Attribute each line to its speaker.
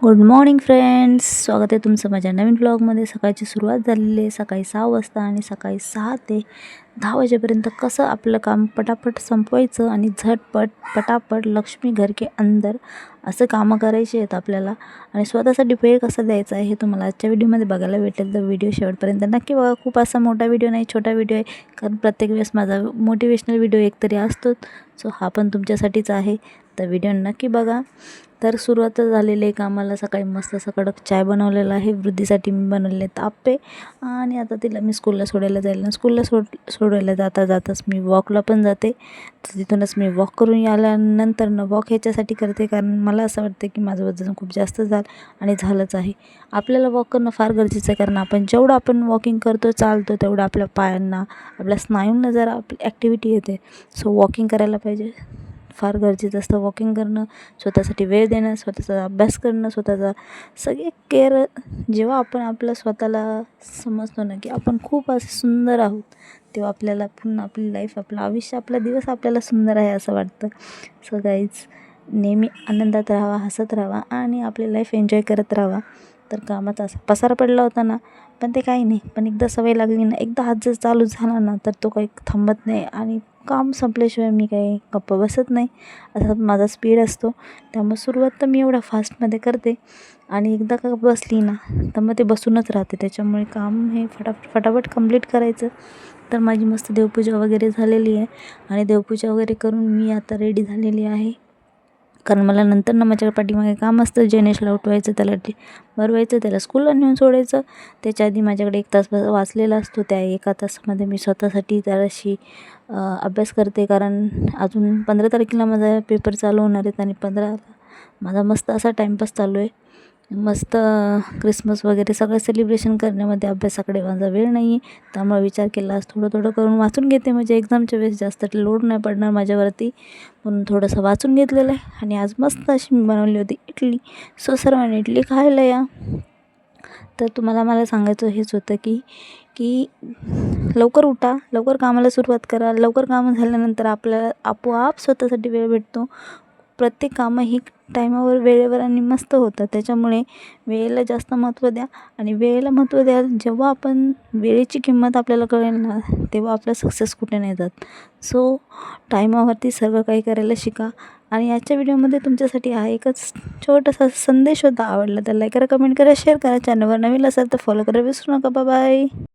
Speaker 1: Good morning friends स्वागत आहे तुमचं माझ्या नवीन ब्लॉगमध्ये सकाळची सुरुवात झालेली आहे. सकाळी सहा वाजता आणि सकाळी सहा ते दहा वाजेपर्यंत कसं आपलं काम पटापट संपवायचं आणि झटपट पटापट लक्ष्मी घर के अंदर असं कामं करायची आहेत आपल्याला आणि स्वतःसाठी वेळ कसा द्यायचा आहे हे तुम्हाला आजच्या व्हिडिओमध्ये बघायला भेटेल. तर व्हिडिओ शेवटपर्यंत नक्की बघा. खूप असा मोठा व्हिडिओ नाही छोटा व्हिडिओ आहे. कारण प्रत्येक वेळेस माझा मोटिवेशनल व्हिडिओ एकतरी असतोच. सो हा पण तुमच्यासाठीच आहे. तर व्हिडिओ नक्की बघा. तर सुरुवात झालेली आहे कामाला. सकाळी मस्त असं कडक चाय बनवलेला आहे. वृद्धीसाठी मी बनवलेले तापे आणि आता तिला मी स्कूलला सोडायला जाईल. ना स्कूलला सोड सोडायला जाता जाताच मी वॉकला पण जाते. तर तिथूनच मी वॉक करून आल्यानंतर न वॉक ह्याच्यासाठी करते. कारण मला असं वाटतं की माझं वजन खूप जास्त झालं आणि झालंच आहे. आपल्याला वॉक करणं फार गरजेचं आहे. कारण आपण जेवढं आपण वॉकिंग करतो चालतो तेवढं आपल्या पायांना आपल्या स्नायूंना जरा आपली ॲक्टिव्हिटी येते. सो वॉकिंग करायला पाहिजे. फार गरजेचं असतं. वॉकिंग करणं स्वतःसाठी वेळ देणं स्वतःचा अभ्यास करणं स्वतःचा सगळे केअर जेव्हा आपण आपलं स्वतःला समजतो ना की आपण खूप असं सुंदर आहोत तेव्हा आपल्याला पुन्हा आपली लाईफ आपलं आयुष्य आपला दिवस आपल्याला सुंदर आहे असं वाटतं. सो गाईज नेहमी आनंदात राहावा हसत राहावा आणि आपली लाईफ एन्जॉय करत राहावा. तर कामाचा असा पसार पडला होता ना पण ते काही नाही. पण एकदा सवय लागली ना एकदा हात जर चालू झाला ना तर तो काही थांबत नाही आणि काम संपल्याशिवाय मी काही गप्प बसत नाही. असा माझा स्पीड असतो. त्यामुळे सुरुवात तर मी एवढा फास्टमध्ये करते. आणि एकदा का बसली ना तर मग ते बसूनच राहते. त्याच्यामुळे काम हे फटाफट फटाफट कंप्लीट करायचं. तर माझी मस्त देवपूजा वगैरे झालेली आहे. आणि देवपूजा वगैरे करून मी आता रेडी झालेली आहे. कारण मला नंतर ना माझ्या पाठीमागे काम असतं जेनेशला उठवायचं त्याला टी भरवायचं त्याला स्कूलला नेऊन सोडायचं. त्याच्या आधी माझ्याकडे एक तास वाचलेला असतो. त्या एका तासामध्ये मी स्वतःसाठी त्याशी अभ्यास करते. कारण अजून पंधरा तारखेला माझा पेपर चालू होणार आहेत आणि पंधरा माझा मस्त असा टाईमपास चालू आहे. मस्त क्रिसमस वगैरे सगळं सेलिब्रेशन करण्यामध्ये अभ्यासाकडे माझा वेळ नाही आहे त्यामुळे विचार केला आज थोडं थोडं करून वाचून घेते. म्हणजे एक्झामच्या वेळेस जास्त लोड नाही पडणार माझ्यावरती. म्हणून थोडंसं वाचून घेतलेलं आहे. आणि आज मस्त अशी मी बनवली होती इडली. सो सर्वांनी इडली खायला या. तर तुम्हाला मला सांगायचं हेच होतं की की लवकर उठा लवकर कामाला सुरुवात करा. लवकर कामं झाल्यानंतर आपल्याला आपोआप स्वतःसाठी वेळ भेटतो. प्रत्येक कामं ही टायमावर वेळेवर आणि मस्त होतं त्याच्यामुळे वेळेला जास्त महत्त्व द्या आणि वेळेला महत्त्व द्या. जेव्हा आपण वेळेची किंमत आपल्याला कळेल ना तेव्हा आपला सक्सेस कुठे नाही जात. सो टायमावरती सर्व काही करायला शिका आणि आजच्या व्हिडिओमध्ये तुमच्यासाठी हा एकच छोटासा संदेश होता आवडला. तर लाईक करा कमेंट करा शेअर करा. चॅनलवर नवीन असाल तर फॉलो करा विसरू नका. बाय